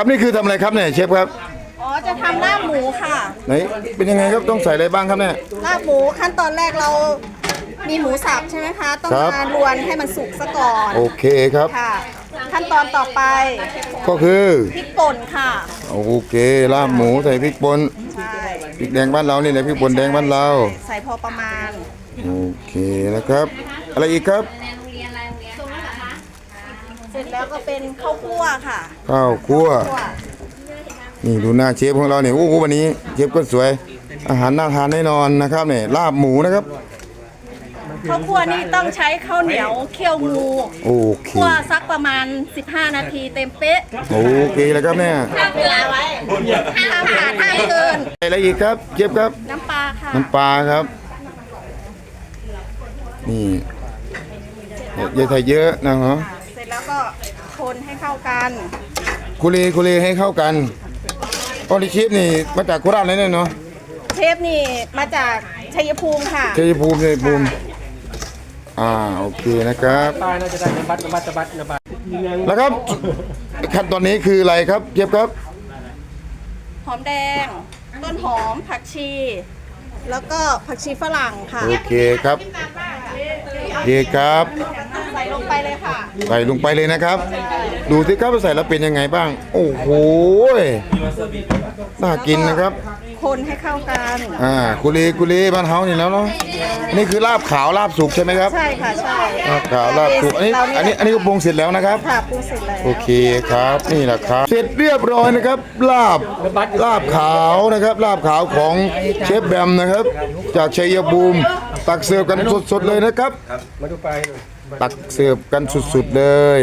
ครับนี่คือทำอะไรครับเนี่ยเชฟครับอ๋อจะทำลาบหมูค่ะ ไหนเป็นยังไงครับต้องใส่อะไรบ้างครับเนี่ย ลาบหมูขั้นตอนแรกเรามีหมูสับใช่ไหมคะ ต้องครับ มารวนให้มันสุกซะก่อนโอเคครับ ค่ะ ขั้นตอนต่อไปก็คือพริกป่นค่ะโอเคลาบหมูใส่พริกป่นใช่พริกแดงบ้านเรานี่แหละพริกป่นแดงบ้านเราใส่พอประมาณ โอเคนะครับ อะไรอีกครับ เสร็จแล้วก็เป็นข้าวคั่วค่ะข้าวคั่ว คั่วนี่ดูหน้าเชฟของเราเนี่ยโอ้โหวันนี้เชฟก็สวย อาหารน่าทานแน่นอนนะครับเนี่ยลาบหมูนะครับ ข้าวคั่วนี่ต้องใช้ข้าวเหนียวเคี่ยวงูโอเคคั่วสักประมาณ 15 นาทีเต็มเป๊ะโอเคแล้วครับเนี่ยห้ามเวลาไว้ห้ามขาดห้ามเกิน อะไรอีกครับเชฟครับ น้ำปลาค่ะ น้ำปลาครับ นี่อย่าใส่เยอะนะฮะเสร็จแล้ว ก็คนให้เข้ากันคุเรคุเรให้เข้ากันออริชิปนี่มาจากโคราชเลยเนี่ยเนาะเชฟนี่มาจากชัยภูมิค่ะชัยภูมิชัยภูมิอ่าโอเคนะครับปลาน่าจะได้นบัตนบัตนบัตนบัตแล้วครับขั้นตอนนี้คืออะไรครับเชฟครับหอมแดง ต้นหอมผักชี แล้วก็ผักชีฝรั่งค่ะโอเคครับโอเคครับใส่ ลงไปเลยค่ะ ใส่ลงไปเลยนะครับ ดูสิครับว่าใส่แล้วเป็นยังไงบ้าง โอ้โหน่ากินนะครับ คนให้เข้ากัน อ่ากุลีกุลีบ้านเฮานี่แล้วเนาะอันนี่คือลาบขาวลาบสุกใช่ไหมครับใช่ค่ะใช่ลาบขาวลาบสุกอันนี้เราอันนี้อันนี้ก็ปรุงเสร็จแล้วนะครับ ค่ะปรุงเสร็จแล้วโอเคครับนี่แหละครับ เสร็จเรียบร้อยนะครับ ลาบลาบขาวนะครับ ลาบขาวของเชฟแบมนะครับ จากชัยภูมิตักเสิร์ฟกันสดๆเลยนะครับ มาดูปลาให้หน่อยตักเสิร์ฟกันสุดๆเลย